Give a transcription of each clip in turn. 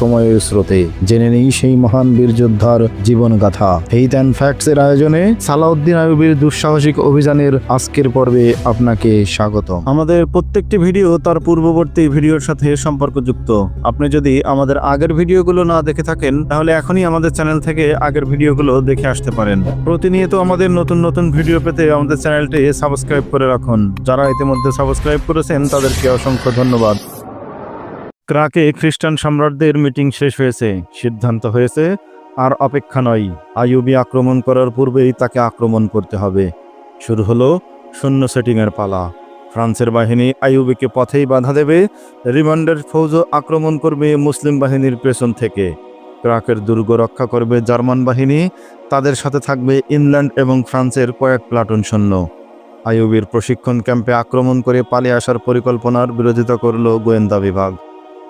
সময়ের স্রোতে জেনে নেই সেই মহান বীর যোদ্ধার জীবন গাথা ফেইথ অ্যান্ড ফ্যাক্টস এর আয়োজনে সালাউদ্দিন আইয়ুবের দুঃসাহসিক অভিযানের আজকের পর্বে আপনাকে স্বাগত আমাদের প্রত্যেকটি ভিডিও তার পূর্ববর্তী ভিডিওর সাথে সম্পর্কযুক্ত। আপনি যদি আমাদের আগের ভিডিওগুলো না দেখে থাকেন, তাহলে এখনই আমাদের চ্যানেল থেকে আগের ভিডিওগুলো দেখে আসতে পারেন। প্রতিনিয়ত আমাদের নতুন নতুন ভিডিও পেতে আমাদের চ্যানেলটি সাবস্ক্রাইব করে রাখুন। যারা ইতিমধ্যে সাবস্ক্রাইব করেছেন, তাদেরকে অসংখ্য ধন্যবাদ। ক্রাকে খ্রিস্টান সম্রাটদের মিটিং শেষ হয়েছে, সিদ্ধান্ত হয়েছে, আর অপেক্ষা নয়, আইয়ুবি আক্রমণ করার পূর্বেই তাকে আক্রমণ করতে হবে। শুরু হলো শূন্য সেটিংয়ের পালা। ফ্রান্সের বাহিনী আইয়ুবিকে পথেই বাধা দেবে, রিমান্ডের ফৌজ আক্রমণ করবে মুসলিম বাহিনীর পেছন থেকে। ক্রাকের দুর্গ রক্ষা করবে জার্মান বাহিনী, তাদের সাথে থাকবে ইংল্যান্ড এবং ফ্রান্সের কয়েক প্লাটুন সৈন্য। আইয়ুবির প্রশিক্ষণ ক্যাম্পে আক্রমণ করে পালিয়ে আসার পরিকল্পনার বিরোধিতা করল গোয়েন্দা বিভাগ।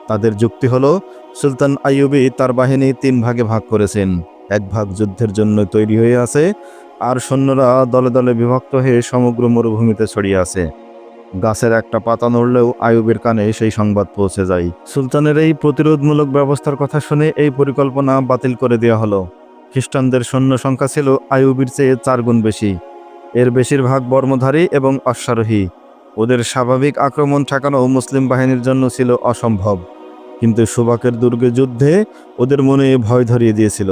তাদের যুক্তি হলো, সুলতান আইয়ুবি তার বাহিনী তিন ভাগে ভাগ করেছেন। এক ভাগ যুদ্ধের জন্য তৈরি হয়ে আছে, আর সৈন্যরা দলে দলে বিভক্ত হয়ে সমগ্র মরুভূমিতে ছড়িয়ে আছে। গাছের একটা পাতা নড়লেও আইয়ুবের কানে সেই সংবাদ পৌঁছে যায়। সুলতানের এই প্রতিরোধমূলক ব্যবস্থার কথা শুনে এই পরিকল্পনা বাতিল করে দেওয়া হলো। খ্রিস্টানদের সৈন্য সংখ্যা ছিল আইয়ুবির চেয়ে চার গুণ বেশি। এর বেশিরভাগ বর্মধারী এবং অশ্বারোহী। ওদের স্বাভাবিক আক্রমণ ঠেকানো মুসলিম বাহিনীর জন্য ছিল অসম্ভব। কিন্তু সুবাকের দুর্গে যুদ্ধে ওদের মনে ভয় ধরিয়ে দিয়েছিল।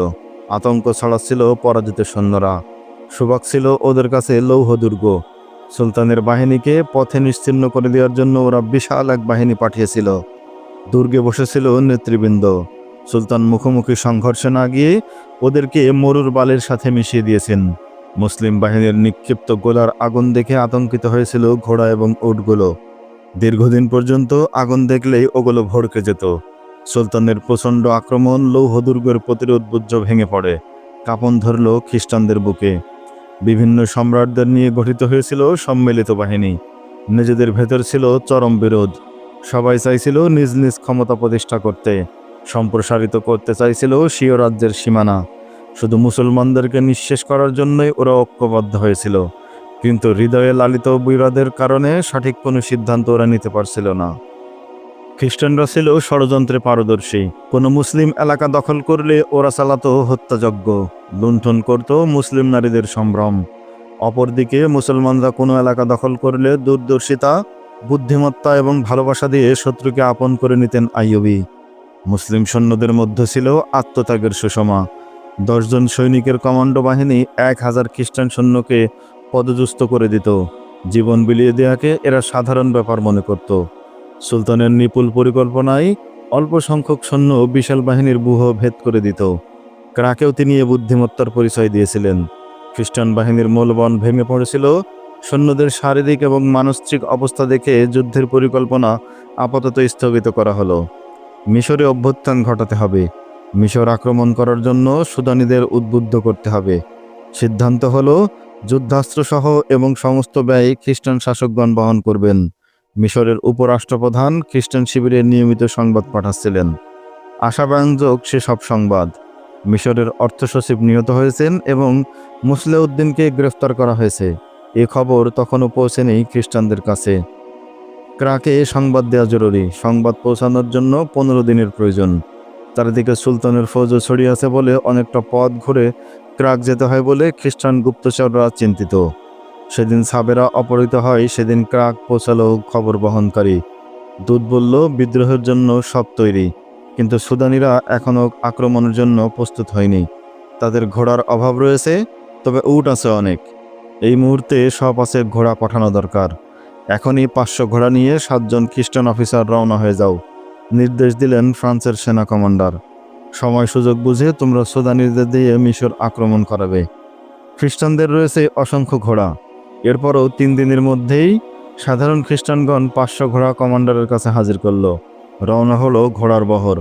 আতঙ্ক ছড়াচ্ছিল পরাজিত সৈন্যরা। সুবাক ছিল ওদের কাছে লৌহ দুর্গ। সুলতানের বাহিনীকে পথে নিশ্চিহ্ন করে দেওয়ার জন্য ওরা বিশাল এক বাহিনী পাঠিয়েছিল। দুর্গে বসেছিল নেতৃবৃন্দ। সুলতান মুখোমুখি সংঘর্ষে না গিয়ে ওদেরকে মরুর বালের সাথে মিশিয়ে দিয়েছেন। মুসলিম বাহিনীর নিক্ষিপ্ত গোলার আগুন দেখে আতঙ্কিত হয়েছিল ঘোড়া এবং উটগুলো। দীর্ঘদিন পর্যন্ত আগুন দেখলেই ওগুলো ভড়কে যেত। সুলতানের প্রচণ্ড আক্রমণ লৌহ দুর্গের প্রতিরোধ বুজ্জ ভেঙে পড়ে। কাপন ধরল খ্রিস্টানদের বুকে। বিভিন্ন সম্রাটদের নিয়ে গঠিত হয়েছিল সম্মিলিত বাহিনী। নিজেদের ভেতর ছিল চরম বিরোধ। সবাই চাইছিল নিজ নিজ ক্ষমতা প্রতিষ্ঠা করতে। সম্প্রসারিত করতে চাইছিল স্বীয় রাজ্যের সীমানা। শুধু মুসলমানদেরকে নিঃশেষ করার জন্যই ওরা ঐক্যবদ্ধ হয়েছিল। কিন্তু হৃদয়ে লালিত বিবাদের কারণে সঠিক কোনো সিদ্ধান্ত ওরা নিতে পারছিল না। খ্রিস্টানরা ছিল ষড়যন্ত্রে পারদর্শী। কোনো মুসলিম এলাকা দখল করলে ওরা চালাতো হত্যাযজ্ঞ, লুণ্ঠন করত মুসলিম নারীদের সম্ভ্রম। অপরদিকে মুসলমানরা কোনো এলাকা দখল করলে দূরদর্শিতা, বুদ্ধিমত্তা এবং ভালোবাসা দিয়ে শত্রুকে আপন করে নিতেন আইয়ুবি। মুসলিম সৈন্যদের মধ্যে ছিল আত্মত্যাগের সুষমা। দশজন সৈনিকের কমান্ডো বাহিনী এক হাজার খ্রিস্টান সৈন্যকে পদযুস্ত করে দিত। জীবন বিলিয়ে দেওয়াকে এরা সাধারণ ব্যাপার মনে করত। সুলতানের নিপুল পরিকল্পনায় অল্প সংখ্যক সৈন্য বিশাল বাহিনীর বুহ ভেদ করে দিত। ক্রাকেও তিনি এ বুদ্ধিমত্তার পরিচয় দিয়েছিলেন। খ্রিস্টান বাহিনীর মূলবন ভেঙে পড়েছিল। সৈন্যদের শারীরিক এবং মানসিক অবস্থা দেখে যুদ্ধের পরিকল্পনা আপাতত স্থগিত করা হলো। মিশরে অভ্যুত্থান ঘটাতে হবে। মিশর আক্রমণ করার জন্য সুদানীদের উদ্বুদ্ধ করতে হবে। সিদ্ধান্ত হলো যুদ্ধাস্ত্রসহ এবং সমস্ত ব্যয় খ্রিস্টান শাসকগণ বহন করবেন। মিশরের উপরাষ্ট্রপ্রধান খ্রিস্টান শিবিরের নিয়মিত সংবাদ পাঠাচ্ছিলেন। আশাব্যঞ্জক সেসব সংবাদ। মিশরের অর্থ সচিব নিহত হয়েছেন এবং মুসলেউদ্দিনকে গ্রেফতার করা হয়েছে। এ খবর তখনও পৌঁছেনি খ্রিস্টানদের কাছে। ক্রাকে সংবাদ দেওয়া জরুরি। সংবাদ পৌঁছানোর জন্য পনেরো দিনের প্রয়োজন। চারিদিকে সুলতানের ফৌজও ছড়িয়ে আছে বলে অনেকটা পথ ঘুরে ক্রাক যেতে হয় বলে খ্রিস্টান গুপ্তচররা চিন্তিত। সেদিন সাবেরা অপহৃত হয়, সেদিন ক্রাক পৌঁছালো খবর বহনকারী। দূত বলল, বিদ্রোহের জন্য সব তৈরি। কিন্তু সুদানিরা এখনও আক্রমণের জন্য প্রস্তুত হয়নি। তাদের ঘোড়ার অভাব রয়েছে, তবে উট আছে অনেক। এই মুহূর্তে সব আছে ঘোড়া পাঠানো দরকার। এখনই পাঁচশো ঘোড়া নিয়ে সাতজন খ্রিস্টান অফিসার রওনা হয়ে যাও। নির্দেশ দিলেন ফ্রান্সের সেনা কমান্ডার। সময় সুযোগ বুঝে তোমরা সুদানিদের দিয়ে মিশর আক্রমণ করাবে। খ্রিস্টানদের রয়েছে অসংখ্য ঘোড়া। এরপরও তিন দিনের মধ্যেই সাধারণ খ্রিস্টানগণ পাঁচশো ঘোড়া কমান্ডারের কাছে হাজির করল। রওনা হলো ঘোড়ার বহর।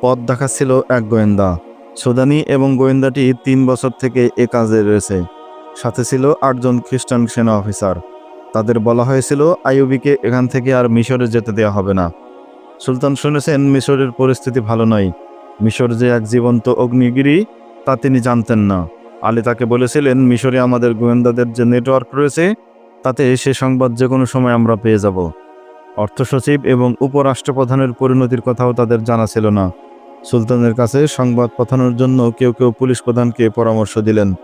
পথ দেখাচ্ছিল এক গোয়েন্দা। সুদানি এবং গোয়েন্দাটি তিন বছর থেকে এ কাজে রয়েছে। সাথে ছিল আটজন খ্রিস্টান সেনা অফিসার। তাদের বলা হয়েছিল, আইয়ুবিকে এখান থেকে আর মিশরে যেতে দেওয়া হবে না। সুলতান শুনেছেন, মিশরের পরিস্থিতি ভালো নয়। মিশর যে এক জীবন্ত অগ্নিগিরি, তা তিনি জানতেন না। আলী তাকে বলেছিলেন, মিশরে আমাদের গোয়েন্দাদের যে নেটওয়ার্ক রয়েছে, তাতে সে সংবাদ যে কোনো সময় আমরা পেয়ে যাব। অর্থ সচিব এবং উপরাষ্ট্রপ্রধানের পরিণতির কথাও তাদের জানা ছিল না। সুলতানের কাছে সংবাদ পাঠানোর জন্য কেউ কেউ পুলিশ প্রধানকে পরামর্শ দিলেন।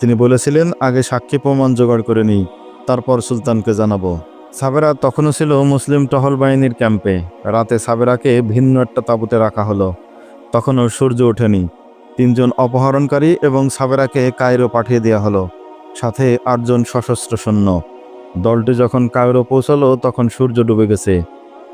তিনি বলেছিলেন, আগে সাক্ষী প্রমাণ জোগাড় করে নিই, তারপর সুলতানকে জানাব। সাবেরা তখনও ছিল মুসলিম টহল বাহিনীর ক্যাম্পে। রাতে সাবেরাকে ভিন্ন একটা তাঁবুতে রাখা হলো। তখনও সূর্য ওঠেনি। তিনজন অপহরণকারী এবং সাবেরাকে কায়রো পাঠিয়ে দেওয়া হলো। সাথে আটজন সশস্ত্র সৈন্য। দলটি যখন কায়রো পৌঁছালো, তখন সূর্য ডুবে গেছে।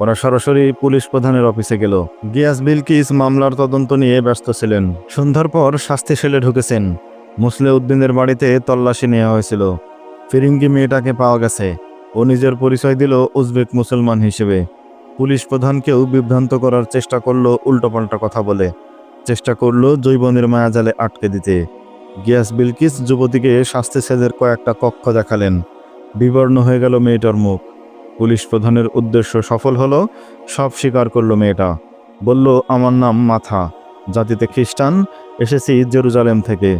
ওরা সরাসরি পুলিশ প্রধানের অফিসে গেল। গিয়াস বিলকিস মামলার তদন্ত নিয়ে ব্যস্ত ছিলেন। সন্ধ্যার পর শাস্তি সেলে ঢুকেছেন। মুসলে উদ্দিনের বাড়িতে তল্লাশি নেওয়া হয়েছিল। ফিরিঙ্গি মেয়েটাকে পাওয়া গেছে। ও নিজের পরিচয় দিল উজবেক মুসলমান হিসেবে। পুলিশ প্রধানকেও বিভ্রান্ত করার চেষ্টা করল উল্টোপাল্টা কথা বলে। চেষ্টা করল জৈবনের মায়াজালে আটকে দিতে। গিয়াস বিলকিস যুবতীকে শাস্তি সেলের কয়েকটা কক্ষ দেখালেন। বিবর্ণ হয়ে গেল মেয়েটার মুখ। পুলিশ প্রধানের উদ্দেশ্য সফল হলো, সব স্বীকার করল মেয়েটা। বলল, আমার নাম মাথা। জাতিতে খ্রিস্টান, এসেছি জেরুজালেম থেকে।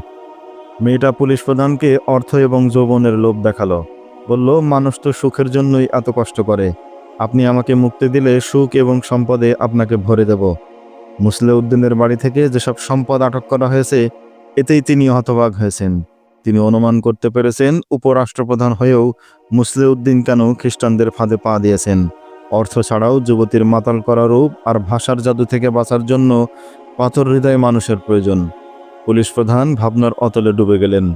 মেয়েটা পুলিশ প্রধানকে অর্থ এবং যৌবনের লোভ দেখাল। বলল, মানুষ তো সুখের জন্যই এত কষ্ট করে। আপনি আমাকে মুক্তি দিলে সুখ এবং সম্পদে আপনাকে ভরে দেব। মুসলে উদ্দিনের বাড়ি থেকে যেসব সম্পদ আটক করা হয়েছে, এতেই তিনি হতবাক হয়েছেন। তিনি অনুমান করতে পেরেছেন, উপরাষ্ট্রপ্রধান হয়েও মুসলে উদ্দিন কেন খ্রিস্টানদের ফাঁদে পা দিয়েছেন। অর্থ ছাড়াও যুবতীর মাতাল করা রূপ আর ভাষার জাদু থেকে বাঁচার জন্য পাথর হৃদয় মানুষের প্রয়োজন। পুলিশ প্রধান ভাবনার অতলে ডুবে গেলেন।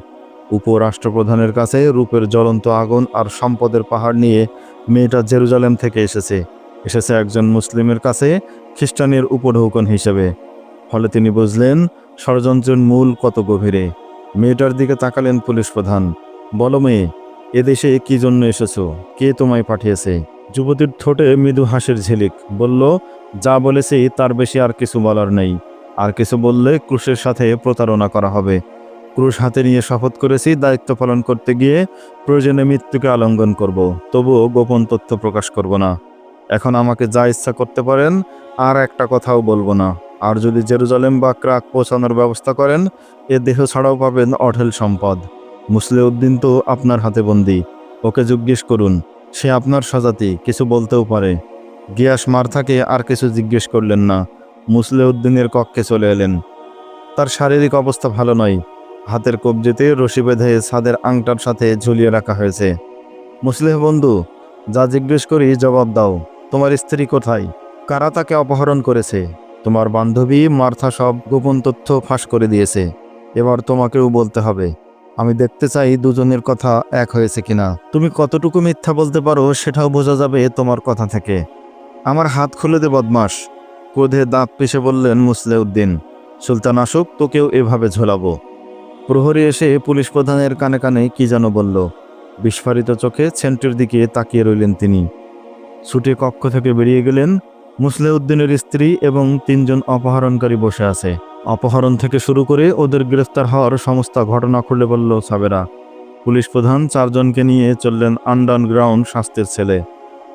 উপরাষ্ট্রপ্রধানের কাছে রূপের জ্বলন্ত আগুন আর সম্পদের পাহাড় নিয়ে মেয়েটা জেরুজালেম থেকে এসেছে। এসেছে একজন মুসলিমের কাছে, খ্রিস্টানের উপঢৌকন হিসেবে। ফলে তিনি বুঝলেন, ষড়যন্ত্রের মূল কত গভীরে। মেয়েটার দিকে তাকালেন পুলিশ প্রধান। বলো মেয়ে, এদেশে কি জন্য এসেছ? কে তোমায় পাঠিয়েছে? যুবতীর ঠোঁটে মৃদু হাসির ঝিলিক। বলল, যা বলেছি তার বেশি আর কিছু বলার নেই। আর কিছু বললে ক্রুশের সাথে প্রতারণা করা হবে। ক্রুশ হাতে নিয়ে শপথ করেছি, দায়িত্ব পালন করতে গিয়ে প্রয়োজনে মৃত্যুকে আলঙ্ঘন করব, তবুও গোপন তথ্য প্রকাশ করব না। এখন আমাকে যা ইচ্ছা করতে পারেন, আর একটা কথাও বলব না। আর যদি জেরুজালেম বা ক্রাক পৌঁছানোর ব্যবস্থা করেন, এ দেহ ছাড়াও পাবেন অঢেল সম্পদ। মুসলে উদ্দিন তো আপনার হাতে বন্দি। ওকে জিজ্ঞেস করুন, সে আপনার সজাতি কিছু বলতেও পারে। গিয়াস মারথাকে আর কিছু জিজ্ঞেস করলেন না। মুসলে উদ্দিনের কক্ষে চলে এলেন। তার শারীরিক অবস্থা ভালো নয়। হাতের কবজিতে রশি বেঁধে ছাদের আংটার সাথে ঝুলিয়ে রাখা হয়েছে। মুসলিহ বন্ধু, যা জিজ্ঞেস করি জবাব দাও, তোমার স্ত্রী কোথায়? কারা তাকে অপহরণ করেছে? তোমার বান্ধবী মার্থা সব গোপন তথ্য ফাঁস করে দিয়েছে। এবার তোমাকেও বলতে হবে, আমি দেখতে চাই দুজনের কথা এক হয়েছে কিনা। তুমি কতটুকু মিথ্যা বলতে পারো সেটাও বোঝা যাবে তোমার কথা থেকে। আমার হাত খুলে দে বদমাস ক্রোধে দাঁত পিষে বললেন মুসলে উদ্দিন সুলতান আসুক, তোকেও এভাবে ঝোলাবো। প্রহরী এসে পুলিশ প্রধানের কানে কানে কি যেন বলল। বিস্ফারিত চোখে সেন্টের দিকে তাকিয়ে রইলেন তিনি। ছুটে কক্ষ থেকে বেরিয়ে গেলেন মুসলে উদ্দিনের স্ত্রী এবং তিনজন অপহরণকারী বসে আছে। অপহরণ থেকে শুরু করে ওদের গ্রেফতার হওয়ার সমস্ত ঘটনা খুলে বলল সাবেরা। পুলিশ প্রধান চারজনকে নিয়ে চললেন আন্ডারগ্রাউন্ড শাস্তির ছেলে।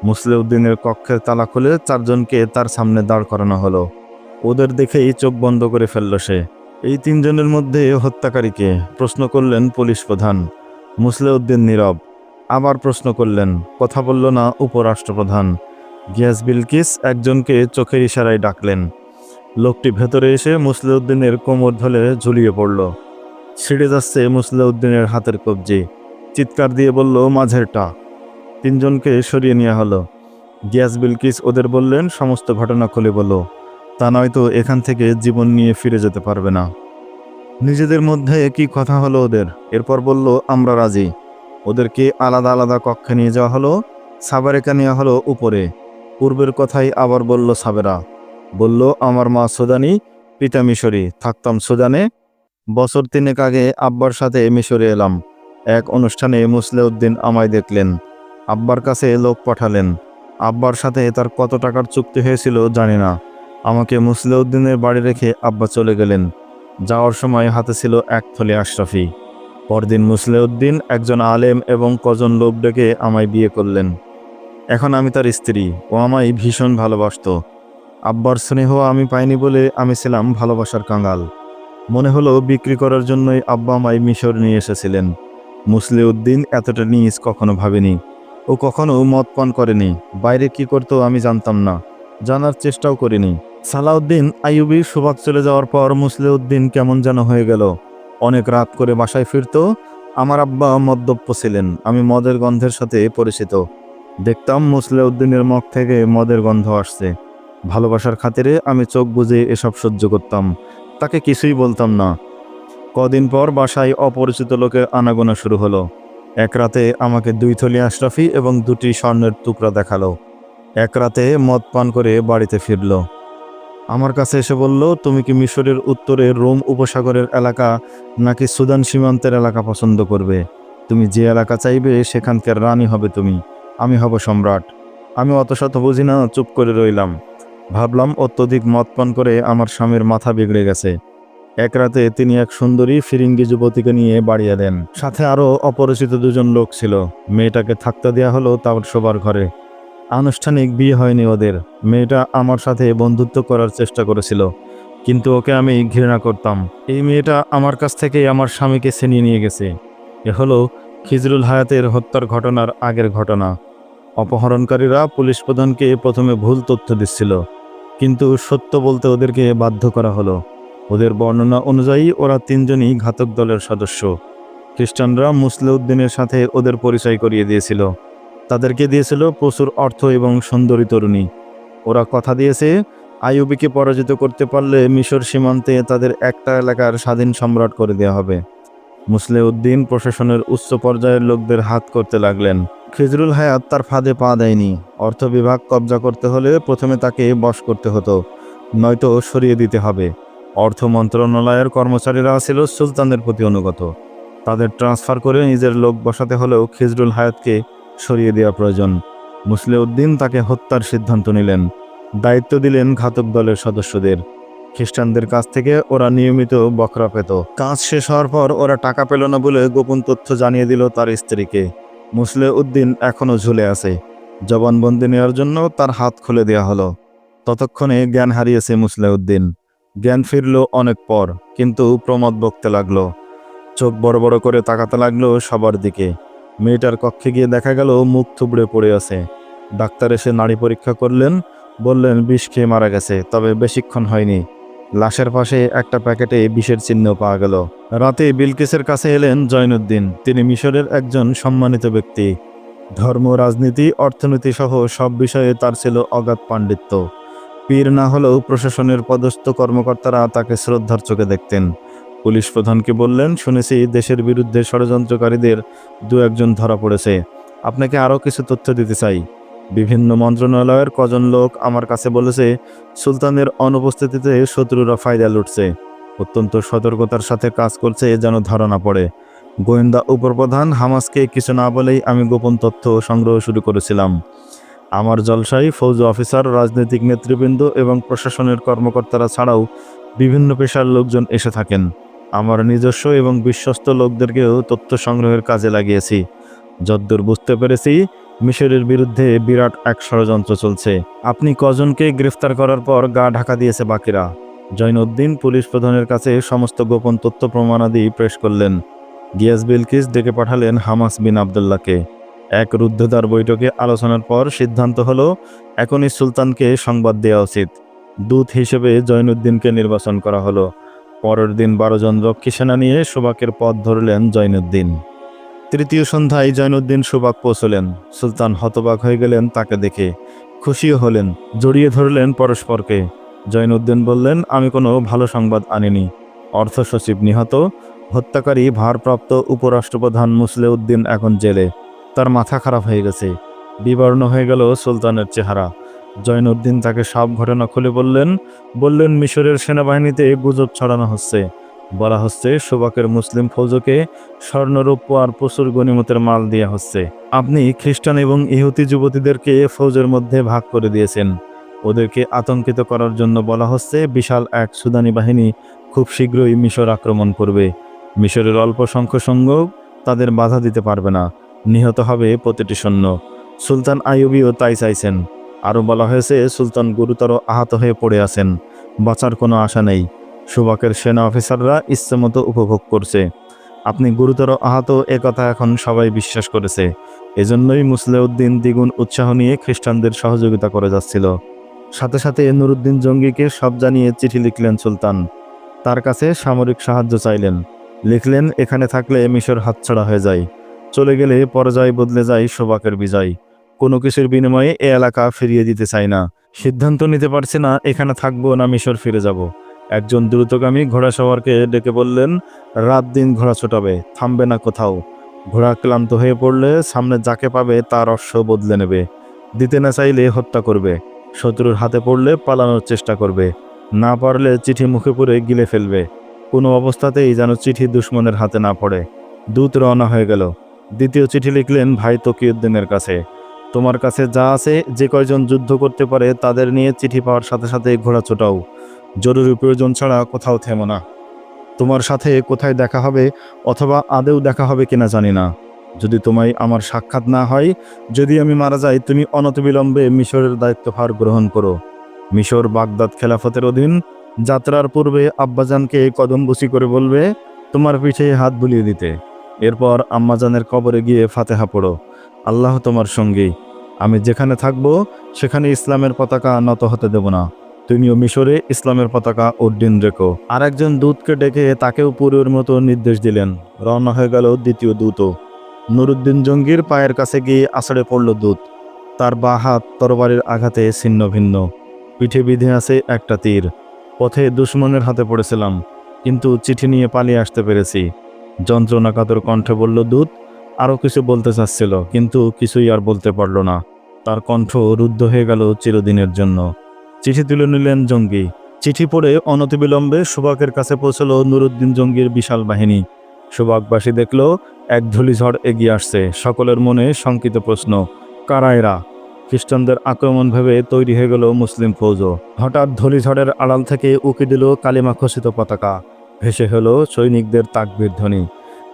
মুসলে উদ্দিনের কক্ষের তালা খুলে চারজনকে তার সামনে দাঁড় করানো হলো। ওদের দেখেই চোখ বন্ধ করে ফেলল সে। এই তিনজনের মধ্যে হত্যাকারীকে প্রশ্ন করলেন পুলিশ প্রধান। মুসলে উদ্দিন নীরব আবার প্রশ্ন করলেন, কথা বলল না উপরাষ্ট্রপ্রধান। গিয়াস বিলকিস একজনকে চোখের ইশারায় ডাকলেন। লোকটি ভেতরে এসে মুসলে উদ্দিনের কোমর ধরে ঝুলিয়ে পড়ল। ছিঁড়ে যাচ্ছে মুসলে উদ্দিনের হাতের কবজি। চিৎকার দিয়ে বলল, মাঝেরটা। তিনজনকে সরিয়ে নেওয়া হলো। গিয়াস বিলকিস ওদের বললেন, সমস্ত ঘটনা খুলে বলো। তা নয়তো এখান থেকে জীবন নিয়ে ফিরে যেতে পারবে না। নিজেদের মধ্যে কি কথা হলো ওদের। এরপর বলল, আমরা রাজি। ওদেরকে আলাদা আলাদা কক্ষে নিয়ে যাওয়া হলো, সাবারেকা নেওয়া হলো উপরে। পূর্বের কথাই আবার বলল সাবেরা। বলল, আমার মা সুদানি পিতা মিশরি। থাকতাম সুদানে বছর তিনেক আগে আব্বার সাথে মিশরে এলাম। এক অনুষ্ঠানে মুসলে উদ্দিন আমায় দেখলেন। আব্বার কাছে লোক পাঠালেন। আব্বার সাথে তার কত টাকার চুক্তি হয়েছিল জানি না। আমাকে মুসলিউদ্দিনের বাড়ি রেখে আব্বা চলে গেলেন। যাওয়ার সময় হাতে ছিল এক থলি আশরাফি। পরদিন মুসলিউদ্দিন একজন আলেম এবং কজন লোক ডেকে আমায় বিয়ে করলেন। এখন আমি তার স্ত্রী ও আমায় ভীষণ ভালোবাসতো। আব্বার স্নেহ আমি পাইনি বলে আমি ছিলাম ভালোবাসার কাঙ্গাল মনে হলো বিক্রি করার জন্যই আব্বা আমায় মিশর নিয়ে এসেছিলেন। মুসলিউদ্দিন এতটা নিজ কখনো ভাবেনি ও কখনো মদ পান করেনি। বাইরে কি করতো আমি জানতাম না। জানার চেষ্টাও করিনি। সালাউদ্দিন আইয়ুবি সুবাক চলে যাওয়ার পর মুসলিউদ্দিন কেমন যেন হয়ে গেল। অনেক রাত করে বাসায় ফিরতো, আমার আব্বা মদ্যপ্য ছিলেন। আমি মদের গন্ধের সাথে পরিচিত। দেখতাম মুসলিউদ্দিনের মুখ থেকে মদের গন্ধ আসছে। ভালোবাসার খাতিরে আমি চোখ বুজে এসব সহ্য করতাম। তাকে কিছুই বলতাম না। কদিন পর বাসায় অপরিচিত লোকের আনাগোনা শুরু হলো। এক রাতে আমাকে দুই থলি আশরাফি এবং দুটি স্বর্ণের টুকরা দেখাল। এক রাতে মদ পান করে বাড়িতে ফিরল। আমার কাছে এসে বলল, তুমি কি মিশরের উত্তরে রোম উপসাগরের এলাকা নাকি সুদান সীমান্তের এলাকা পছন্দ করবে? তুমি যে এলাকা চাইবে সেখানকার রানী হবে তুমি। আমি হব সম্রাট। আমি অত শত বুঝি না, চুপ করে রইলাম। ভাবলাম অত্যধিক মদ পান করে আমার স্বামীর মাথা বিগড়ে গেছে। এক রাতে তিনি এক সুন্দরী ফিরিঙ্গি যুবতীকে নিয়ে বাড়ি এলেন। সাথে আরও অপরিচিত দুজন লোক ছিল। মেয়েটাকে থাকতে দেওয়া হলো তার শোবার ঘরে। আনুষ্ঠানিক বিয়ে হয়নি ওদের। মেয়েটা আমার সাথে বন্ধুত্ব করার চেষ্টা করেছিল, কিন্তু ওকে আমি ঘৃণা করতাম। এই মেয়েটা আমার কাছ থেকে আমার স্বামীকে ছিনিয়ে নিয়ে গেছে। এ হলো খিজরুল হায়াতের হত্যার ঘটনার আগের ঘটনা। অপহরণকারীরা পুলিশ প্রধানকে প্রথমে ভুল তথ্য দিচ্ছিল, কিন্তু সত্য বলতে ওদেরকে বাধ্য করা হলো। ওদের বর্ণনা অনুযায়ী ওরা তিনজনই ঘাতক দলের সদস্য। খ্রিস্টানরা মুসলিউদ্দিনের সাথে ওদের পরিচয় করিয়ে দিয়েছিল। তাদেরকে দিয়েছিল প্রচুর অর্থ এবং সুন্দরী তরুণী। ওরা কথা দিয়েছে, আইয়ুবিকে পরাজিত করতে পারলে মিশর সীমান্তে তাদের একটা এলাকার স্বাধীন সম্রাট করে দেওয়া হবে। মুসলিউদ্দিন প্রশাসনের উচ্চ পর্যায়ের লোকদের হাত করতে লাগলেন। খিজরুল হায়াত তার ফাঁদে পা দেয়নি। অর্থ বিভাগ কবজা করতে হলে প্রথমে তাকে বশ করতে হতো, নয়তো সরিয়ে দিতে হবে। অর্থ মন্ত্রণালয়ের কর্মচারীরা ছিল সুলতানের প্রতি অনুগত। তাদের ট্রান্সফার করে নিজের লোক বসাতে হলেও খিজরুল হায়াতকে সরিয়ে দেওয়া প্রয়োজন। মুসলিউদ্দিন তাকে হত্যার সিদ্ধান্ত নিলেন। দায়িত্ব দিলেন ঘাতক দলের সদস্যদের। খ্রিস্টানদের কাছ থেকে ওরা নিয়মিত বকরা পেত। কাজ শেষ হওয়ার পর ওরা টাকা পেল না বলে গোপন তথ্য জানিয়ে দিল তার স্ত্রীকে। মুসলিউদ্দিন এখনও ঝুলে আছে। জবানবন্দি নেওয়ার জন্য তার হাত খুলে দেওয়া হলো। ততক্ষণে জ্ঞান হারিয়েছে মুসলিউদ্দিন। জ্ঞান ফিরল অনেক পর, কিন্তু প্রমোদ বকতে লাগল। চোখ বড় বড় করে তাকাতে লাগল সবার দিকে। মেয়েটার কক্ষে গিয়ে দেখা গেল মুখ থুবড়ে পড়ে আছে। ডাক্তার এসে নাড়ি পরীক্ষা করলেন, বললেন, বিষ খেয়ে মারা গেছে, তবে বেশিক্ষণ হয়নি। লাশের পাশে একটা প্যাকেটে বিষের চিহ্ন পাওয়া গেল। রাতে বিলকিসের কাছে এলেন জয়নুদ্দিন। তিনি মিশরের একজন সম্মানিত ব্যক্তি। ধর্ম, রাজনীতি, অর্থনীতি সহ সব বিষয়ে তার ছিল অগাধ পাণ্ডিত্য। পীর না হলেও প্রশাসনের পদস্থ কর্মকর্তারা তাকে শ্রদ্ধার চোখে দেখতেন। পুলিশ প্রধানকে বললেন, শুনেছি দেশের বিরুদ্ধে ষড়যন্ত্রকারীদের দু একজন ধরা পড়েছে। আপনাকে আরও কিছু তথ্য দিতে চাই। বিভিন্ন মন্ত্রণালয়ের কজন লোক আমার কাছে বলেছে, সুলতানের অনুপস্থিতিতে শত্রুরা ফায়দা লুটছে। অত্যন্ত সতর্কতার সাথে কাজ করছে যেন ধারণা পড়ে। গোয়েন্দা উপপ্রধান হামাসকে কিছু না বলেই আমি গোপন তথ্য সংগ্রহ শুরু করেছিলাম। আমার জলসাই ফৌজ অফিসার, রাজনৈতিক নেতৃবৃন্দ এবং প্রশাসনের কর্মকর্তারা ছাড়াও বিভিন্ন পেশার লোকজন এসে থাকেন। আমার নিজস্ব এবং বিশ্বস্ত লোকদেরকেও তথ্য সংগ্রহের কাজে লাগিয়েছি। যদ্দূর বুঝতে পেরেছি, মিশরের বিরুদ্ধে বিরাট এক ষড়যন্ত্র চলছে। আপনি কজনকে গ্রেফতার করার পর গা ঢাকা দিয়েছে বাকিরা। জৈনুদ্দিন পুলিশ প্রধানের কাছে সমস্ত গোপন তথ্য প্রমাণাদি পেশ করলেন। গিয়াস বিলকিস ডেকে পাঠালেন হামাস বিন আবদুল্লাহকে। এক রুদ্ধদ্বার বৈঠকে আলোচনার পর সিদ্ধান্ত হলো, এখনই সুলতানকে সংবাদ দেওয়া উচিত। দূত হিসেবে জৈনুদ্দিনকে নির্বাচন করা হলো। পরের দিন বারো জন রক্ষী সেনা নিয়ে সুবাকের পথ ধরলেন জৈনুদ্দিন তৃতীয় সন্ধ্যায় জৈনুদ্দিন সুবাক পৌঁছলেন। সুলতান হতবাক হয়ে গেলেন তাকে দেখে। খুশিও হলেন, জড়িয়ে ধরলেন পরস্পরকে। জৈনুদ্দিন বললেন, আমি কোনো ভালো সংবাদ আনিনি। অর্থ সচিব নিহত, হত্যাকারী ভারপ্রাপ্ত উপরাষ্ট্রপ্রধান মুসলেউদ্দিন এখন জেলে। তার মাথা খারাপ হয়ে গেছে। বিবর্ণ হয়ে গেল সুলতানের চেহারা। জৈনুদ্দিন তাকে সব ঘটনা খুলে বললেন বললেন, মিশরের সেনাবাহিনীতে গুজব ছড়ানো হচ্ছে। বলা হচ্ছে, সুবাকের মুসলিম ফৌজকে স্বর্ণরৌপ্য আর প্রচুর গণিমতের মাল দেওয়া হচ্ছে। আপনি খ্রিস্টান এবং ইহুতি যুবতীদেরকে ফৌজের মধ্যে ভাগ করে দিয়েছেন। ওদেরকে আতঙ্কিত করার জন্য বলা হচ্ছে, বিশাল এক সুদানি বাহিনী খুব শীঘ্রই মিশর আক্রমণ করবে। মিশরের অল্প সংখ্য সঙ্গ তাদের বাধা দিতে পারবে না। নিহত হবে প্রতিটি সৈন্য। সুলতান আইয়ুবিও তাই চাইছেন। আরও বলা হয়েছে, সুলতান গুরুতর আহত হয়ে পড়ে আছেন। বাঁচার কোনো আশা নেই। সুবাকের সেনা অফিসাররা ইচ্ছেমতো উপভোগ করছে। আপনি গুরুতর আহত একথা এখন সবাই বিশ্বাস করেছে। এজন্যই মুসলেউদ্দিন দ্বিগুণ উৎসাহ নিয়ে খ্রিস্টানদের সহযোগিতা করে যাচ্ছিল। সাথে সাথে নুরুদ্দিন জঙ্গিকে সব জানিয়ে চিঠি লিখলেন সুলতান। তার কাছে সামরিক সাহায্য চাইলেন। লিখলেন, এখানে থাকলে মিশর হাতছাড়া হয়ে যায়। চলে গেলে পরাজয় বদলে যায় সোবাকের বিজয়। কোনো কিছুর বিনিময়ে এ এলাকা ফিরিয়ে দিতে চাই না। সিদ্ধান্ত নিতে পারছি না, এখানে থাকব না, মিশর ফিরে যাব। একজন দ্রুতগামী ঘোড়া সওয়ারকে ডেকে বললেন, রাত দিন ঘোড়া ছোটাবে, থামবে না কোথাও। ঘোড়া ক্লান্ত হয়ে পড়লে সামনে যাকে পাবে তার অশ্ব বদলে নেবে। দিতে না চাইলে হত্যা করবে। শত্রুর হাতে পড়লে পালানোর চেষ্টা করবে। না পারলে চিঠি মুখে পড়ে গিলে ফেলবে। কোনো অবস্থাতেই যেন চিঠি দুশ্মনের হাতে না পড়ে। দূত রওনা হয়ে গেল। দ্বিতীয় চিঠি লিখলেন ভাই তকিউদ্দিনের কাছে। তোমার কাছে যা আছে, যে কয়জন যুদ্ধ করতে পারে তাদের নিয়ে চিঠি পাওয়ার সাথে সাথে ঘোড়া ছোটাও জরুরি প্রয়োজন ছাড়া কোথাও থেমো না। তোমার সাথে কোথায় দেখা হবে অথবা আদেও দেখা হবে কিনা জানি না। যদি তোমায় আমার সাক্ষাৎ না হয়, যদি আমি মারা যাই, তুমি অনতবিলম্বে মিশরের দায়িত্বভার গ্রহণ করো। মিশর বাগদাদ খেলাফতের অধীন, যাত্রার পূর্বে আব্বাজানকে কদমবুসি করে বলবে, তোমার পিঠে হাত বুলিয়ে দিতে। এরপর আম্মাজানের কবরে গিয়ে ফাতেহা পড়ো। আল্লাহ তোমার সঙ্গী। আমি যেখানে থাকব, সেখানে ইসলামের পতাকা নত হতে দেব না। তুমিও মিশরে ইসলামের পতাকা উড্ডীন রেখো। আর একজন দূতকে ডেকে তাকেও পূর্বের মতো নির্দেশ দিলেন। রওনা হয়ে গেল দ্বিতীয় দূতও নুরুদ্দিন জঙ্গির পায়ের কাছে গিয়ে আষাঢ়ে পড়ল দূত। তার বা হাত তরবারির আঘাতে ছিন্ন ভিন্ন। পিঠে বিধে আছে একটা তীর। পথে দুশ্মনের হাতে পড়েছিলাম, কিন্তু চিঠি নিয়ে পালিয়ে আসতে পেরেছি। যন্ত্রণাকাতর কণ্ঠে বলল, দূত আরও কিছু বলতে চাচ্ছিল, কিন্তু কিছুই আর বলতে পারল না। তার কণ্ঠ রুদ্ধ হয়ে গেল চিরদিনের জন্য। চিঠি তুলে নিলেন জঙ্গি। চিঠি পড়ে অনতিবিলম্বে সুবাকের কাছে পৌঁছল নুরুদ্দিন জঙ্গির বিশাল বাহিনী। সুবাকবাসী দেখল, এক ধূলিঝড় এগিয়ে আসছে। সকলের মনে শঙ্কিত প্রশ্ন, কারা এরা? খ্রিস্টানদের আক্রমণ ভেবে তৈরি হয়ে গেল মুসলিম ফৌজও। হঠাৎ ধূলিঝড়ের আড়াল থেকে উকি দিল কালিমা খসিত পতাকা। ভেসে হলো সৈনিকদের তাকবীর ধ্বনি।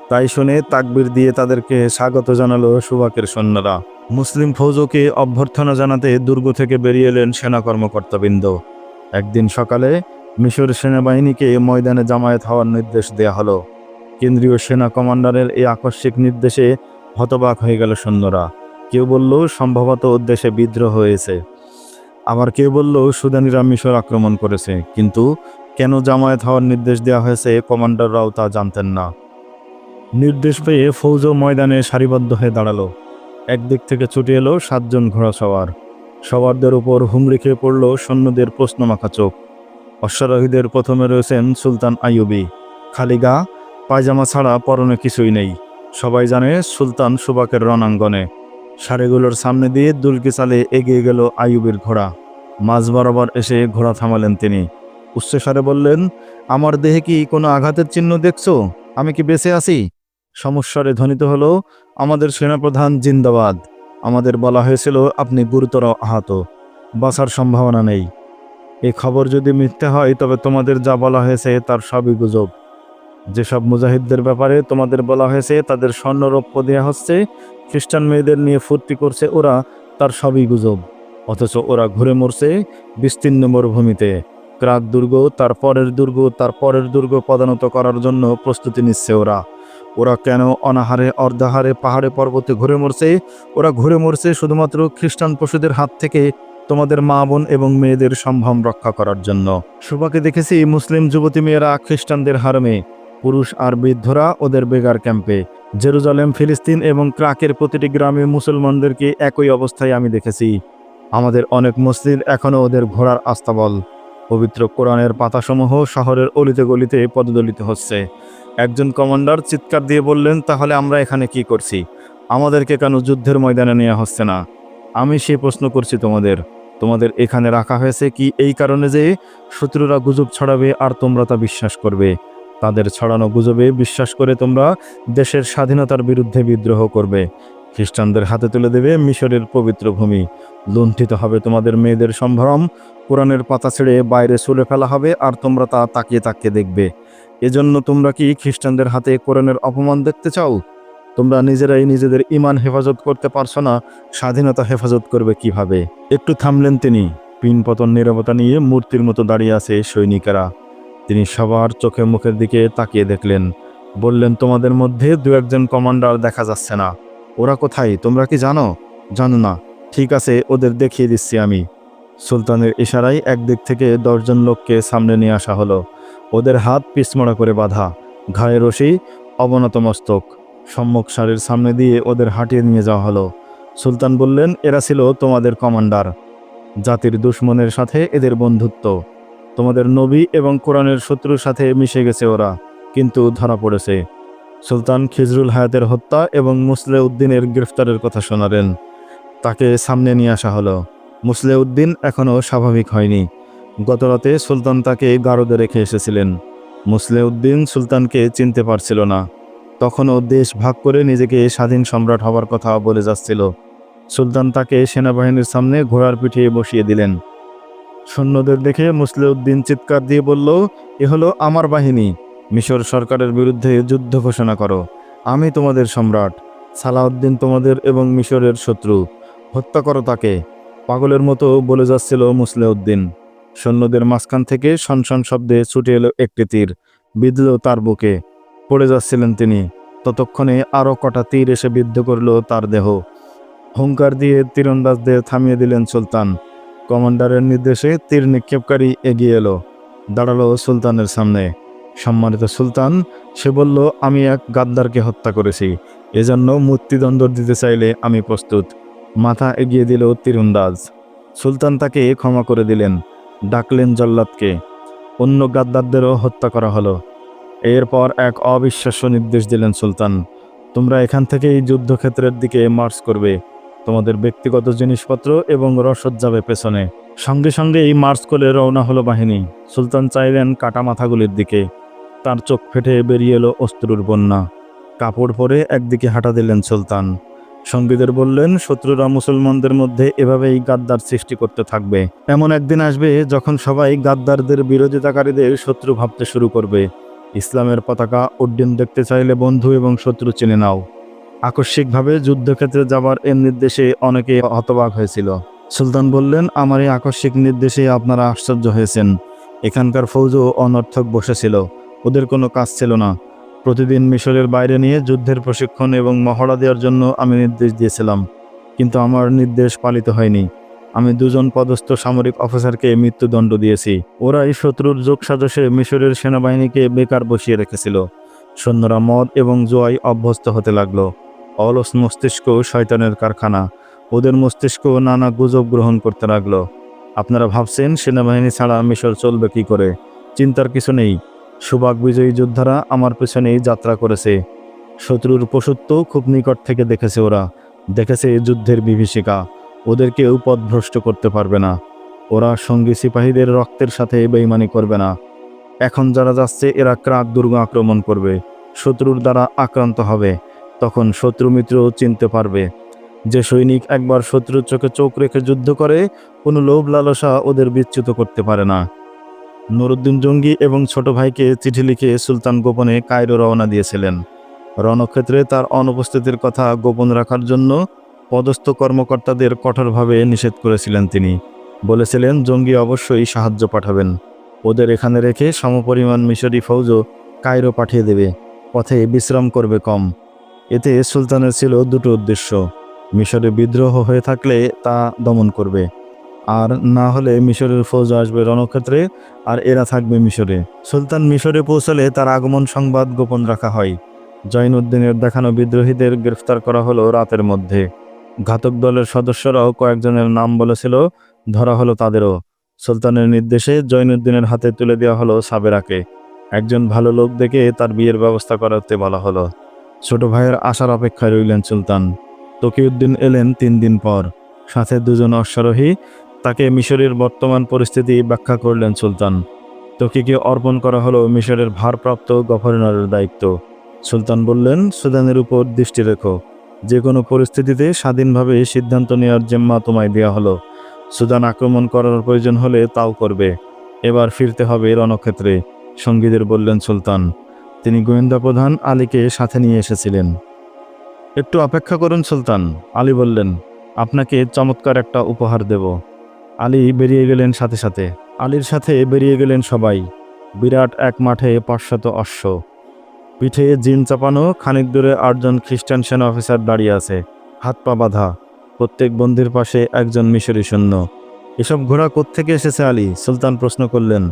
তাই শুনে তাকবির দিয়ে তাদেরকে স্বাগত জানালো সুবাকের সৈন্যরা। মুসলিম ফৌজকে অভ্যর্থনা জানাতে দুর্গ থেকে বেরিয়ে এলেন সেনা কর্মকর্তাবৃন্দ। একদিন সকালে মিশর সেনাবাহিনীকে ময়দানে জামায়াত হওয়ার নির্দেশ দেয়া হলো। কেন্দ্রীয় সেনা কমান্ডারের এই আকস্মিক নির্দেশে হতবাক হয়ে গেল সৈন্যরা। কেউ বলল, সম্ভবত দেশে বিদ্রোহ হয়েছে। আবার কেউ বলল, সুদানিরা মিশর আক্রমণ করেছে। কিন্তু কেন জামায়াত হওয়ার নির্দেশ দেওয়া হয়েছে কমান্ডাররাও তা জানতেন না। নির্দেশ পেয়ে ফৌজ ময়দানে সারিবদ্ধ হয়ে দাঁড়াল। একদিক থেকে ছুটে এলো সাতজন ঘোড়া সওয়ার সওয়ারদের উপর হুমড়ি খেয়ে পড়ল সৈন্যদের প্রশ্নমাখা চোখ। অশ্বারোহীদের প্রথমে রয়েছেন সুলতান আইয়ুবি। খালি গা, পায়জামা ছাড়া পরনে কিছুই নেই। সবাই জানে সুলতান সুবাকের রণাঙ্গনে। সারিগুলোর সামনে দিয়ে দুলকি চালে এগিয়ে গেল আইয়ুবের ঘোড়া। মাঝ বরাবর এসে ঘোড়া থামালেন তিনি। উচ্চস্বরে বললেন, আমার দেহে কি কোনো আঘাতের চিহ্ন দেখছ? আমি কি বেঁচে আছি? সমস্যারে ধ্বনিত হলো, আমাদের সেনাপ্রধান জিন্দাবাদ। আমাদের বলা হয়েছিল আপনি গুরুতর আহত। বাঁচার সম্ভাবনা নেই। এই খবর যদি মিথ্যে হয়, তবে তোমাদের যা বলা হয়েছে তার সবই গুজব। যেসব মুজাহিদদের ব্যাপারে তোমাদের বলা হয়েছে, তাদের স্বর্ণরৌপ্য দেওয়া হচ্ছে, খ্রিস্টান মেয়েদের নিয়ে ফুর্তি করছে ওরা, তার সবই গুজব। অথচ ওরা ঘুরে মরছে বিস্তীর্ণ মরুভূমিতে। ক্রাক দুর্গ তার পরের দুর্গ, তার পরের দুর্গ পদানত করার জন্য প্রস্তুতি নিচ্ছে ওরা। ওরা কেন অনাহারে, অর্ধাহারে, পাহাড়ে, পর্বতে ঘুরে মরছে? ওরা ঘুরে মরছে শুধুমাত্র খ্রিস্টান পশুদের হাত থেকে তোমাদের মা বোন এবং মেয়েদের সম্ভ্রম রক্ষা করার জন্য। সুবাকে দেখেছি মুসলিম যুবতী মেয়েরা খ্রিস্টানদের হারমে। পুরুষ আর বৃদ্ধরা ওদের বেগার ক্যাম্পে। জেরুজালেম, ফিলিস্তিন এবং ক্রাকের প্রতিটি গ্রামে মুসলমানদেরকে একই অবস্থায় আমি দেখেছি। আমাদের অনেক মসজিদ এখনও ওদের ঘোড়ার আস্তাবল। পবিত্র কোরআনের পাতাসমূহ শহরের অলিতে গলিতে পদদলিত হচ্ছে। একজন কমান্ডার চিৎকার দিয়ে বললেন, তাহলে আমরা এখানে কি করছি? আমাদেরকে কেন যুদ্ধের ময়দানে নেওয়া হচ্ছে না? আমি সেই প্রশ্ন করছি তোমাদের। তোমাদের এখানে রাখা হয়েছে কি এই কারণে যে শত্রুরা গুজব ছড়াবে আর তোমরা তা বিশ্বাস করবে? তাদের ছড়ানো গুজবে বিশ্বাস করে তোমরা দেশের স্বাধীনতার বিরুদ্ধে বিদ্রোহ করবে। খ্রিস্টানদের হাতে তুলে দেবে মিশরের পবিত্র ভূমি। লুণ্ঠিত হবে তোমাদের মেয়েদের সম্ভ্রম। কোরআনের পাতা ছেড়ে বাইরে চলে ফেলা হবে আর তোমরা তা তাকিয়ে তাকিয়ে দেখবে। এজন্য তোমরা কি খ্রিস্টানদের হাতে কোরআনের অপমান দেখতে চাও? তোমরা নিজেরাই নিজেদের ইমান হেফাজত করতে পারছ না, স্বাধীনতা হেফাজত করবে কীভাবে? একটু থামলেন তিনি। পিনপতন নীরবতা নিয়ে মূর্তির মতো দাঁড়িয়ে আছে সৈনিকেরা। তিনি সবার চোখে মুখের দিকে তাকিয়ে দেখলেন। বললেন, তোমাদের মধ্যে দু একজন কমান্ডার দেখা যাচ্ছে না। ওরা কোথায়? তোমরা কি জানো? জানো না। ঠিক আছে, ওদের দেখিয়ে দিচ্ছি আমি। সুলতানের ইশারায় একদিক থেকে দশজন লোককে সামনে নিয়ে আসা হলো। ওদের হাত পিছমড়া করে বাঁধা ঘায়ে রশি, অবনত মস্তক। সম্মুখ সারির সামনে দিয়ে ওদের হাঁটিয়ে নিয়ে যাওয়া হলো। সুলতান বললেন, এরা ছিল তোমাদের কমান্ডার। জাতির দুশ্মনের সাথে এদের বন্ধুত্ব। তোমাদের নবী এবং কোরআনের শত্রুর সাথে মিশে গেছে ওরা, কিন্তু ধরা পড়েছে। সুলতান খিজরুল হায়াতের হত্যা এবং মুসলে উদ্দিনের গ্রেফতারের কথা শোনালেন। তাকে সামনে নিয়ে আসা হলো। মুসলে উদ্দিন এখনও স্বাভাবিক হয়নি। গতরাতে সুলতান তাকে গারদে রেখে এসেছিলেন। মুসলে উদ্দিন সুলতানকে চিনতে পারছিল না। তখনও দেশ ভাগ করে নিজেকে স্বাধীন সম্রাট হবার কথা বলে যাচ্ছিল। সুলতান তাকে সেনাবাহিনীর সামনে ঘোড়ার পিঠে বসিয়ে দিলেন। সৈন্যদের দেখে মুসলে উদ্দিন চিৎকার দিয়ে বলল, এ হলো আমার বাহিনী। মিশর সরকারের বিরুদ্ধে যুদ্ধ ঘোষণা করো। আমি তোমাদের সম্রাট। সালাউদ্দিন তোমাদের এবং মিশরের শত্রু। হত্যা করো তাকে। পাগলের মতো বলে যাচ্ছিল মুসলে উদ্দিন সৈন্যদের মাঝখান থেকে সনসন শব্দে ছুটে এলো একটি তীর, বিঁধল তার বুকে। পড়ে যাচ্ছিলেন তিনি। ততক্ষণে আরও কটা তীর এসে বিদ্ধ করল তার দেহ। হুঙ্কার দিয়ে তীরন্দাজদের থামিয়ে দিলেন সুলতান। কমান্ডারের নির্দেশে তীর নিক্ষেপকারী এগিয়ে এলো। দাঁড়াল সুলতানের সামনে। সম্মানিত সুলতান, সে বলল, আমি এক গাদ্দারকে হত্যা করেছি। এজন্য মৃত্যুদণ্ড দিতে চাইলে আমি প্রস্তুত। মাথা এগিয়ে দিল তীরন্দাজ। সুলতান তাকে ক্ষমা করে দিলেন, ডাকলেন জল্লাদকে। অন্য গাদ্দারদেরও হত্যা করা হলো। এরপর এক অবিশ্বাস্য নির্দেশ দিলেন সুলতান, তোমরা এখান থেকেই যুদ্ধক্ষেত্রের দিকে মার্চ করবে। তোমাদের ব্যক্তিগত জিনিসপত্র এবং রসদ যাবে পেছনে। সঙ্গে সঙ্গে এই মার্চ করে রওনা হলো বাহিনী। সুলতান চাইলেন কাটা মাথাগুলির দিকে। তার চোখ ফেটে বেরিয়ে এলো অস্ত্রুর বন্যা। কাপড় পরে একদিকে হাঁটা দিলেন সুলতান। সঙ্গীদের বললেন, শত্রুরা মুসলমানদের মধ্যে এভাবেই গাদ্দার সৃষ্টি করতে থাকবে। এমন একদিন আসবে যখন সবাই গাদ্দারদের বিরোধিতাকারীদের শত্রু ভাবতে শুরু করবে। ইসলামের পতাকা উড্ডীন দেখতে চাইলে বন্ধু এবং শত্রু চিনে নাও। আকস্মিকভাবে যুদ্ধক্ষেত্রে যাবার এর নির্দেশে অনেকে হতবাক হয়েছিল। সুলতান বললেন, আমার এই আকস্মিক নির্দেশে আপনারা আশ্চর্য হয়েছেন। এখানকার ফৌজও অনর্থক বসেছিল। ওদের কোনো কাজ ছিল না। প্রতিদিন মিশরের বাইরে নিয়ে যুদ্ধের প্রশিক্ষণ এবং মহড়া দেওয়ার জন্য আমি নির্দেশ দিয়েছিলাম, কিন্তু আমার নির্দেশ পালিত হয়নি। আমি দুজন পদস্থ সামরিক অফিসারকে মৃত্যুদণ্ড দিয়েছি। ওরা এই শত্রুর যোগ সাজসে মিশরের সেনাবাহিনীকে বেকার বসিয়ে রেখেছিল। সৈন্যরা মদ এবং জোয়াই অভ্যস্ত হতে লাগল। অলস মস্তিষ্ক শয়তানের কারখানা। ওদের মস্তিষ্ক নানা গুজব গ্রহণ করতে লাগল। আপনারা ভাবছেন, সেনাবাহিনী ছাড়া মিশর চলবে কি করে? চিন্তার কিছু নেই। সুবাক বিজয়ী যোদ্ধারা আমার পেছনেই যাত্রা করেছে। শত্রুর পশুত্ব খুব নিকট থেকে দেখেছে ওরা। দেখেছে যুদ্ধের বিভীষিকা। ওদেরকেও পথভ্রষ্ট করতে পারবে না। ওরা সঙ্গী সিপাহীদের রক্তের সাথে বেইমানি করবে না। এখন যারা যাচ্ছে, এরা ক্রাক দুর্গ আক্রমণ করবে। শত্রুর দ্বারা আক্রান্ত হবে। তখন শত্রু মিত্র চিনতে পারবে। যে সৈনিক একবার শত্রুর চোখে চোখ রেখে যুদ্ধ করে, কোনো লোভ লালসা ওদের বিচ্যুত করতে পারে না। নুরুদ্দিন জঙ্গি এবং ছোট ভাইকে চিঠি লিখে সুলতান গোপনে কায়রো রওনা দিয়েছিলেন। রণক্ষেত্রে তার অনুপস্থিতির কথা গোপন রাখার জন্য পদস্থ কর্মকর্তাদের কঠোরভাবে নিষেধ করেছিলেন তিনি। বলেছিলেন, জঙ্গি অবশ্যই সাহায্য পাঠাবেন। ওদের এখানে রেখে সমপরিমাণ মিশরি ফৌজও কায়রো পাঠিয়ে দেবে। পথে বিশ্রাম করবে কম। এতে সুলতানের ছিল দুটো উদ্দেশ্য। মিশরে বিদ্রোহ হয়ে থাকলে তা দমন করবে। আর না হলে মিশরের ফৌজ আসবে রণক্ষেত্রে, আর এরা থাকবে মিশরে। সুলতান মিশরে পৌঁছালে তার আগমন সংবাদ গোপন রাখা হয়। জৈনুদ্দিনের দেখানো বিদ্রোহীদের গ্রেফতার করা হলো রাতের মধ্যে। ঘাতক দলের সদস্যরাও কয়েকজনের নাম বলেছিল, ধরা হলো তাদেরও। সুলতানের নির্দেশে জৈনুদ্দিনের হাতে তুলে দেওয়া হলো সাবেরাকে। একজন ভালো লোক দেখে তার বিয়ের ব্যবস্থা করাতে বলা হলো। ছোট ভাইয়ের আশার অপেক্ষায় রইলেন সুলতান। তকিউদ্দিন এলেন তিন দিন পর। সাথে দুজন অশ্বারোহী তাকে মিশরের বর্তমান পরিস্থিতি ব্যাখ্যা করলেন সুলতান। তকিকে অর্পণ করা হলো মিশরের ভারপ্রাপ্ত গভর্নরের দায়িত্ব। সুলতান বললেন, সুদানের উপর দৃষ্টি রেখো। যে কোনো পরিস্থিতিতে স্বাধীনভাবে সিদ্ধান্ত নেওয়ার জিম্মা তোমায় দেওয়া হলো। সুদান আক্রমণ করার প্রয়োজন হলে তাও করবে। এবার ফিরতে হবে রণক্ষেত্রে, সঙ্গীদের বললেন সুলতান। তিনি গোয়েন্দা প্রধান আলীকে সাথে নিয়ে এসেছিলেন। একটু অপেক্ষা করুন সুলতান। আলী বললেন, আপনাকে চমৎকার একটা উপহার দেব। আলী বেরিয়ে গেলেন সাথে সাথে। আলীর সাথে বেরিয়ে গেলেন সবাই। বিরাট এক মাঠে পাঁচশত অশ্ব। পিঠে জিন চাপানো, খানিক দূরে আটজন খ্রিস্টান সেনা অফিসার দাঁড়িয়ে আছে। হাত পা বাঁধা। প্রত্যেক বন্দির পাশে একজন মিশরি সৈন্য। এসব ঘোড়া কোত্থেকে এসেছে আলী? সুলতান প্রশ্ন করলেন।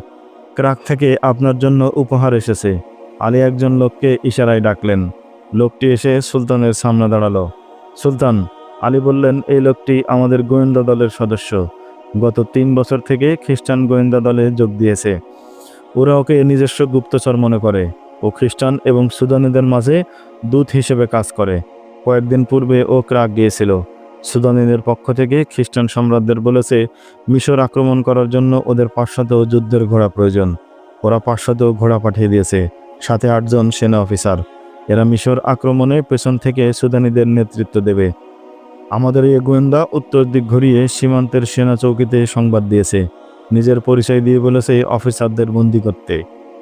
ক্রাক থেকে আপনার জন্য উপহার এসেছে। আলী একজন লোককে ইশারায় ডাকলেন। লোকটি এসে সুলতানের সামনে দাঁড়াল। সুলতান, আলী বললেন, এই লোকটি আমাদের গোয়েন্দা দলের সদস্য। গত তিন বছর থেকে খ্রিস্টান গোয়েন্দা দলে যোগ দিয়েছে। ওরা ওকে নিজস্ব গুপ্তচর মনে করে ও খ্রিস্টান এবং সুদানিদের মাঝে দূত হিসেবে কাজ করে। কয়েকদিন পূর্বে ও ক্রাক গিয়েছিল। সুদানিদের পক্ষ থেকে খ্রিস্টান সম্রাটদের বলেছে, মিশর আক্রমণ করার জন্য ওদের পাঁচশত যুদ্ধের ঘোড়া প্রয়োজন। ওরা পাঁচশত ঘোড়া পাঠিয়ে দিয়েছে, সাথে আটজন সেনা অফিসার। এরা মিশর আক্রমণে পেছন থেকে সুদানিদের নেতৃত্ব দেবে। আমাদের এই গোয়েন্দা উত্তর দিক ঘুরিয়ে সীমান্তের সেনা চৌকিতে সংবাদ দিয়েছে। নিজের পরিচয় দিয়ে বলেছে অফিসারদের বন্দি করতে।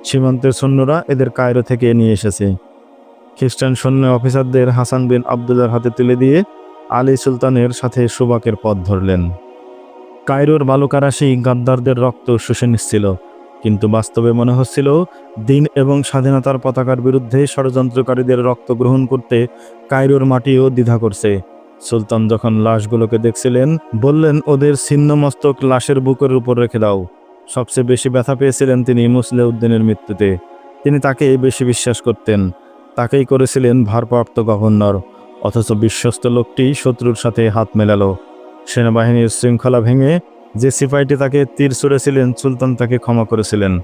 সীমান্তের সৈন্যরা এদের কায়রো থেকে নিয়ে এসেছে। খ্রিস্টান সৈন্য অফিসারদের হাসান বিন আবদুল্লার হাতে তুলে দিয়ে আলী সুলতানের সাথে সুবাকের পথ ধরলেন। কায়রোর বালুকারাশি গাদ্দারদের রক্ত শুষে নিচ্ছিল। কিন্তু বাস্তবে মনে হচ্ছিল, দিন এবং স্বাধীনতার পতাকার বিরুদ্ধে ষড়যন্ত্রকারীদের রক্ত গ্রহণ করতে কায়রোর মাটিও দ্বিধা করছে। সুলতান যখন লাশগুলোকে দেখছিলেন, বললেন, ওদের ছিন্ন মস্তক লাশের বুকের উপর রেখে দাও। সবচেয়ে বেশি ব্যথা পেয়েছিলেন তিনি মুসলে উদ্দিনের মৃত্যুতে। তিনি তাকে বেশি বিশ্বাস করতেন। তাকেই করেছিলেন ভারপ্রাপ্ত গভর্নর। অথচ বিশ্বস্ত লোকটি শত্রুর সাথে হাত মেলালো। সেনাবাহিনীর শৃঙ্খলা ভেঙে যে সিপাহীটি তাকে তীর ছুড়েছিলেন, সুলতান তাকে ক্ষমা করেছিলেন।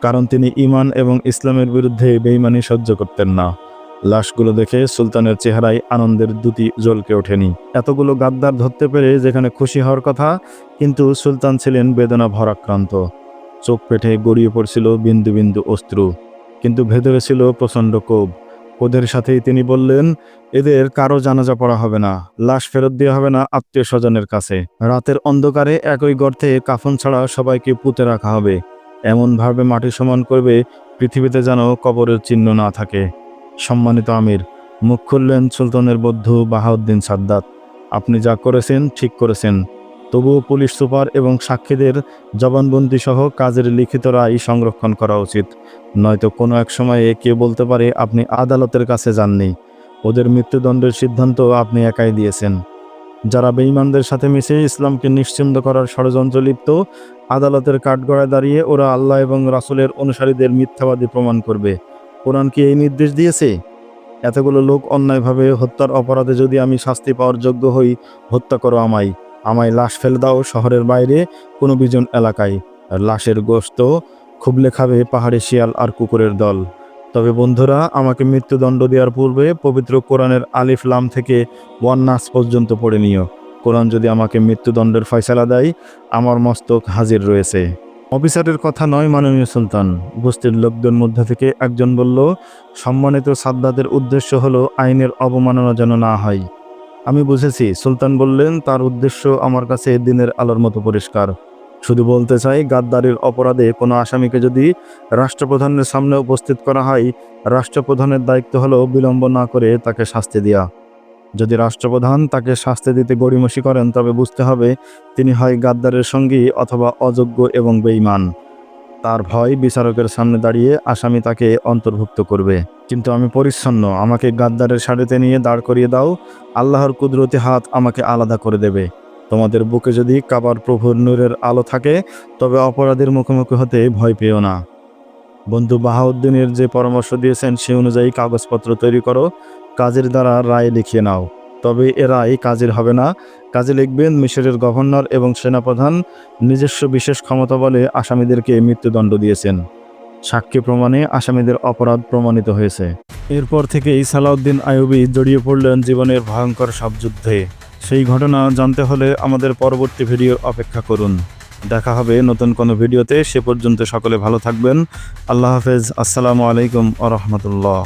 কারণ তিনি ইমান এবং ইসলামের বিরুদ্ধে বেইমানি সহ্য করতেন না। লাশগুলো দেখে সুলতানের চেহারায় আনন্দের দুটি জ্বলকে ওঠেনি। এতগুলো গাদ্দার ধরতে পেরে যেখানে খুশি হওয়ার কথা, কিন্তু সুলতান ছিলেন বেদনা ভরাক্রান্ত চোখ পেটে গড়িয়ে পড়ছিল বিন্দু বিন্দু অস্ত্রু কিন্তু ভেতরে ছিল প্রচণ্ড কোপ ওদের সাথেই তিনি বললেন, এদের কারও জানাজা পড়া হবে না, লাশ ফেরত দেওয়া হবে না আত্মীয় স্বজনের কাছে। রাতের অন্ধকারে একই গর্তে কাফন ছাড়া সবাইকে পুঁতে রাখা হবে। এমনভাবে মাটি সমান করবে পৃথিবীতে যেন কবরের চিহ্ন না থাকে। সম্মানিত আমির, মুখ খুললেন সুলতানের বন্ধু বাহাউদ্দিন সাদ্দাত। আপনি যা করেছেন, ঠিক করেছেন। তবুও পুলিশ সুপার এবং সাক্ষীদের জবানবন্দি সহ কাজের লিখিত রায় সংরক্ষণ করা উচিত। নয়তো কোনো এক সময়ে কে বলতে পারে, আপনি আদালতের কাছে যাননি। ওদের মৃত্যুদণ্ডের সিদ্ধান্ত আপনি একাই দিয়েছেন। যারা বেঈমানদের সাথে মিশে ইসলামকে নিশ্চিন্ত করার ষড়যন্ত্র লিপ্ত, আদালতের কাঠগড়ায় দাঁড়িয়ে ওরা আল্লাহ এবং রাসুলের অনুসারীদের মিথ্যাবাদী প্রমাণ করবে। কোরআন কি এই নির্দেশ দিয়েছে? এতগুলো লোক অন্যায়ভাবে হত্যার অপরাধে যদি আমি শাস্তি পাওয়ার যোগ্য হই, হত্যা করো আমায়। আমায় লাশ ফেলে দাও শহরের বাইরে, কোনো বিজন এলাকায়। লাশের গোস্ত খুবলে খাবে পাহাড়ি শিয়াল আর কুকুরের দল। তবে বন্ধুরা, আমাকে মৃত্যুদণ্ড দেওয়ার পূর্বে পবিত্র কোরআনের আলিফ লাম থেকে ওয়ান নাস পর্যন্ত পড়ে নিও। কোরআন যদি আমাকে মৃত্যুদণ্ডের ফয়সালা দেয়, আমার মস্তক হাজির রয়েছে। অফিসারের কথা নয়, মাননীয় সুলতান। উপস্থিত লোকদের মধ্যে থেকে একজন বলল, সম্মানিত সাদ্দাদের উদ্দেশ্য হলো আইনের অবমাননা যেন না হয়। আমি বুঝেছি, সুলতান বললেন, তার উদ্দেশ্য আমার কাছে দিনের আলোর মতো পরিষ্কার। শুধু বলতে চাই, গাদ্দারির অপরাধে কোনো আসামিকে যদি রাষ্ট্রপ্রধানের সামনে উপস্থিত করা হয়, রাষ্ট্রপ্রধানের দায়িত্ব হলো বিলম্ব না করে তাকে শাস্তি দেওয়া যদি রাষ্ট্রপ্রধান তাকে শাস্তি দিতে গড়িমসি করেন, তবে বুঝতে হবে তিনি হয় গাদ্দারের সঙ্গী অথবা অযোগ্য এবং বেঈমান। তার ভয় বিচারকের সামনে দাঁড়িয়ে আসামি তাকে অন্তর্ভুক্ত করবে। কিন্তু আমি পরিচ্ছন্ন, আমাকে গাদ্দারের শাড়িতে নিয়ে দাঁড় করিয়ে দাও, আল্লাহর কুদরতি হাত আমাকে আলাদা করে দেবে। তোমাদের বুকে যদি কাবার প্রভুর নূরের আলো থাকে, তবে অপরাধীর মুখোমুখি হতে ভয় পেও না। বন্ধু বাহাউদ্দিনের যে পরামর্শ দিয়েছেন, সে অনুযায়ী কাগজপত্র তৈরি করো। কাজের দ্বারা রায় লিখিয়ে নাও। তবে এ রায় কাজের হবে না। কাজে লিখবেন মিশরের গভর্নর এবং সেনাপ্রধান। নিজস্ব বিশেষ ক্ষমতা বলে আসামিদেরকে মৃত্যুদণ্ড দিয়েছেন। সাক্ষী প্রমাণে আসামিদের অপরাধ প্রমাণিত হয়েছে। এরপর থেকেই সালাউদ্দিন আয়ুবি জড়িয়ে পড়লেন জীবনের ভয়ঙ্কর সব যুদ্ধে সেই ঘটনা জানতে হলে আমাদের পরবর্তী ভিডিও অপেক্ষা করুন। দেখা হবে নতুন কোনো ভিডিওতে। সে পর্যন্ত সকলে ভালো থাকবেন। আল্লাহ হাফেজ। আসসালামু আলাইকুম আ রহমতুল্লাহ।